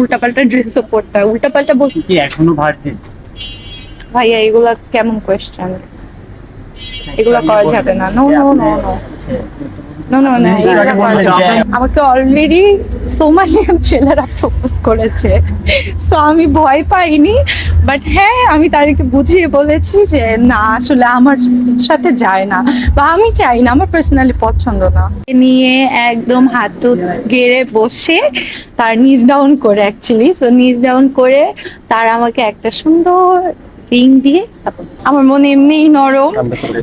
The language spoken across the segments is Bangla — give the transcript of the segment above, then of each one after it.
উল্টাপাল্টা ড্রেসও পরতে উল্টাপাল্টা বলতে কি এখনও ভার্জিন ভাইয়া এগুলা কেমন কোয়েশ্চেন এগুলা করা যাবে না। No no no no no no. না। আমাকে অলরেডি সোমালিয়ান ছেলেরা প্রপোজ করেছে। সো আমি ভয় পাইনি। বাট হ্যাঁ আমি তাদেরকে বুঝিয়ে বলেছি যে না, আসলে আমার সাথে যায় না বা আমি চাই না, আমার পার্সোনালি পছন্দ না। নিয়ে একদম হাত গেড়ে বসে তার নিজ ডাউন করে অ্যাকচুয়ালি সো নিজ ডাউন করে তার আমাকে একটা সুন্দর রিং দিয়ে আমার মনে এমনিই নরম।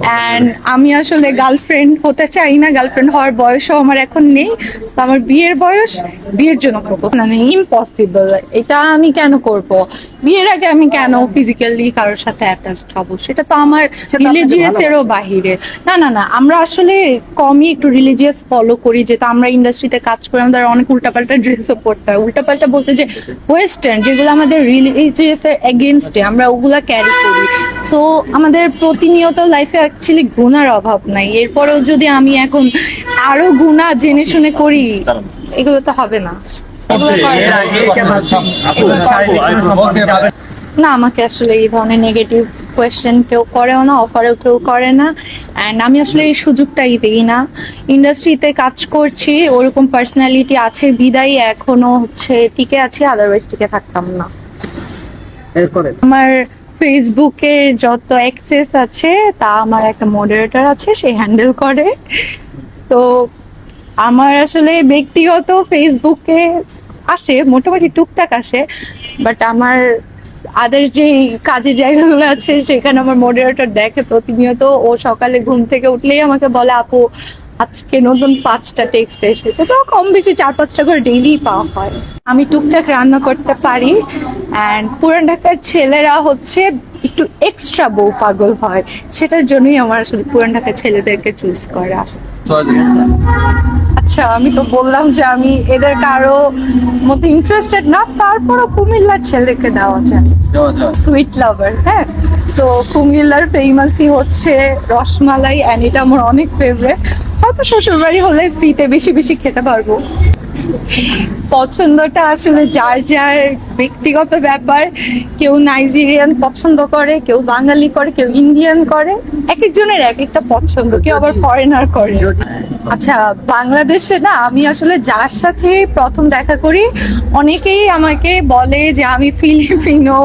অ্যান্ড আমি আসলে গার্লফ্রেন্ড হতে চাই না গার্লফ্রেন্ড হওয়ার বয়সও আমার এখন নেই। তো আমার বিয়ের বয়স বিয়ের জন্য প্রপোজ না ইম্পসিবল এটা আমি কেন করব? বিয়ের আগে আমি কেন ফিজিক্যালি কারোর সাথে অ্যাটাচড হব? সেটা তো আমার রিলিজিয়াস এরও বাহিরে। না না না আমরা আসলে কমই একটু রিলিজিয়াস ফলো করি যেটা আমরা ইন্ডাস্ট্রিতে কাজ করি আমাদের অনেক উল্টাপাল্টা ড্রেসও পড়তে হয়। উল্টাপাল্টা বলতে যে ওয়েস্টার্ন যেগুলো আমাদের রিলিজিয়াস এর এগেনস্টে আমরা ওগুলা ক্যারি করি। সো আমাদের প্রতিনিয়ত লাইফে অ্যাকচুয়ালি গুণার অভাব নাই। এরপরেও যদি আমি এখন আরও গুণা জেনে শুনে করি এগুলো তো হবে না। না। আমাকে আসলে এই ধরনের নেগেটিভ কোয়েশ্চেন কেউ করেও না অফারও কেউ করে না। অ্যান্ড আমি আসলে এই সুযোগটাই দিই না। ইন্ডাস্ট্রিতে কাজ করছি ওরকম পার্সোনালিটি আছে বিদায় এখনও হচ্ছে টিকে আছে আদারওয়াইজ টিকে থাকতাম না। এরপরে? আমার ফেসবুকে যত অ্যাক্সেস আছে, তা আমার একটা মডারেটর আছে, সে হ্যান্ডেল করে। তো আমার আসলে ব্যক্তিগত ফেসবুকে আসে, মোটামুটি টুকটাক আসে বাট আমার আদার যে কাজের জায়গাগুলো আছে, সেখানে আমার মডারেটর দেখে প্রতিনিয়ত ও সকালে ঘুম থেকে উঠলেই আমাকে বলে, আপু আজকে নতুন পাঁচটা টেক্সট এসেছে, তো কম বেশি চার পাঁচটা করে ডেইলি পাওয়া হয়। আমি টুকটাক রান্না করতে পারি অ্যান্ড পুরান ঢাকার ছেলেরা হচ্ছে একটু এক্সট্রা বউ পাগল হয়, সেটার জন্যই আমার আসলে পুরান ঢাকার ছেলেদেরকে চুজ করা। আচ্ছা আমি তো বললাম যে আমি এদের কারও মধ্যে ইন্টারেস্টেড না তারপরও কুমিল্লার ছেলেকে দেওয়া যায়। সুইট লাভার হ্যাঁ। সো কুমিল্লার ফেমাসই হচ্ছে রসমালাই অ্যান্ড এটা আমার অনেক ফেভারেট হয়তো শ্বশুরবাড়ি হলে ফ্রিতে বেশি বেশি খেতে পারব। পছন্দটা আসলে যার যার ব্যক্তিগত ব্যাপার কেউ নাইজেরিয়ান পছন্দ করে কেউ বাঙালি করে কেউ ইন্ডিয়ান করে এক একজনের এক একটা পছন্দ কেউ আবার ফরেনার করে। আচ্ছা বাংলাদেশে না আমি আসলে যার সাথে প্রথম দেখা করি অনেকেই আমাকে বলে যে আমি ফিলিপিনো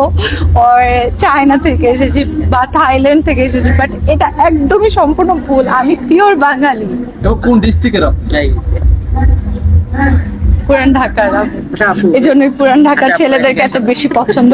ওর চায়না থেকে এসেছি বা থাইল্যান্ড থেকে এসেছি বাট এটা একদমই সম্পূর্ণ ভুল আমি পিওর বাঙালি। কোন ডিস্ট্রিক্টের পুরান ঢাকার আচ্ছা এই জন্যই পুরান ঢাকার ছেলেদেরকে এত বেশি পছন্দ